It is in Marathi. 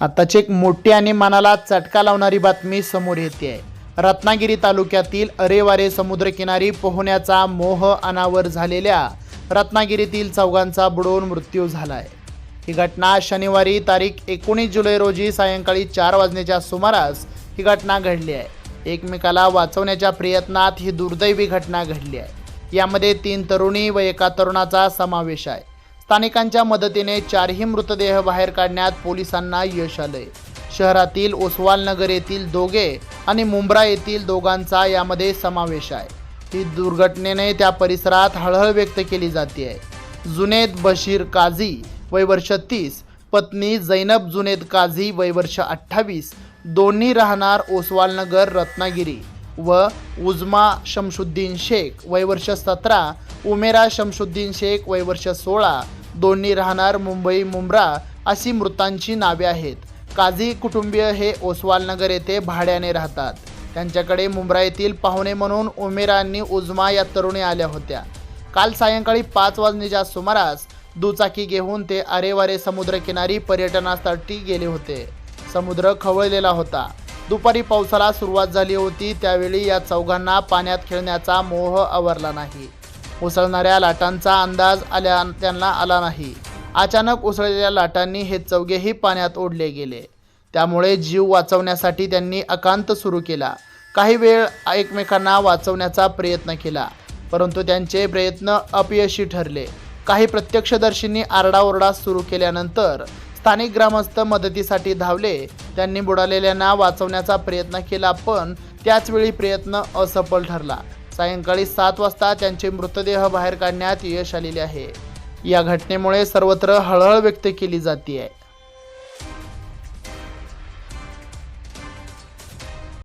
आताची एक मोठी आणि मनाला चटका लावणारी बातमी समोर येते. आहे रत्नागिरी तालुक्यातील अरेवारे समुद्रकिनारी पोहण्याचा मोह अनावर झालेल्या रत्नागिरीतील चौघांचा बुडवून मृत्यू झाला आहे ही घटना शनिवारी तारीख एकोणीस जुलै रोजी सायंकाळी चार वाजण्याच्या सुमारास ही घटना घडली आहे. एकमेकाला वाचवण्याच्या प्रयत्नात ही दुर्दैवी घटना घडली आहे. यामध्ये तीन तरुणी व एका तरुणाचा समावेश आहे. स्थानिकांच्या मदतीने चारही मृतदेह बाहेर काढण्यात पोलिसांना यश आलंय. शहरातील ओसवाल नगर येथील दोघे आणि मुंब्रा येथील दोघांचा यामध्ये समावेश आहे. ही दुर्घटनेने त्या परिसरात हळहळ व्यक्त केली जाते आहे जुनेद बशीर काझी वय वर्ष तीस पत्नी जैनब जुनेद काझी वय वर्ष अठ्ठावीस दोन्ही राहणार ओसवाल नगर रत्नागिरी व उजमा शमशुद्दीन शेख वय वर्ष सतरा उमेरा शमशुद्दीन शेख वय वर्ष सोळा दोन्ही राहणार मुंबई मुंब्रा अशी मृतांची नावे आहेत. काझी कुटुंबीय हे ओसवाल नगर येथे भाड्याने राहतात. त्यांच्याकडे मुंब्रा येथील पाहुणे म्हणून उमेरांनी उजमा या तरुणी आल्या होत्या. काल सायंकाळी पाच वाजण्याच्या सुमारास दुचाकी घेऊन ते अरेवारे समुद्रकिनारी पर्यटनासाठी गेले होते. समुद्र खवळलेला होता. दुपारी पावसाला सुरुवात झाली होती त्यावेळी या चौघांना पाण्यात खेळण्याचा मोह आवरला नाही. उसळणाऱ्या लाटांचा अंदाज आल्या त्यांना आला नाही. अचानक उसळलेल्या लाटांनी हे चौघेही पाण्यात ओढले गेले. त्यामुळे जीव वाचवण्यासाठी त्यांनी अकांत सुरू केला. काही वेळ एकमेकांना वाचवण्याचा प्रयत्न केला परंतु त्यांचे प्रयत्न अपयशी ठरले. काही प्रत्यक्षदर्शींनी आरडाओरडा सुरू केल्यानंतर स्थानिक ग्रामस्थ मदतीसाठी धावले. त्यांनी बुडालेल्यांना वाचवण्याचा प्रयत्न केला पण त्याचवेळी प्रयत्न असफल ठरला. सायंकाळी सात वाजता त्यांचे मृतदेह बाहेर काढण्यात यश आलेले आहे. या घटनेमुळे सर्वत्र हळहळ व्यक्त केली जाते आहे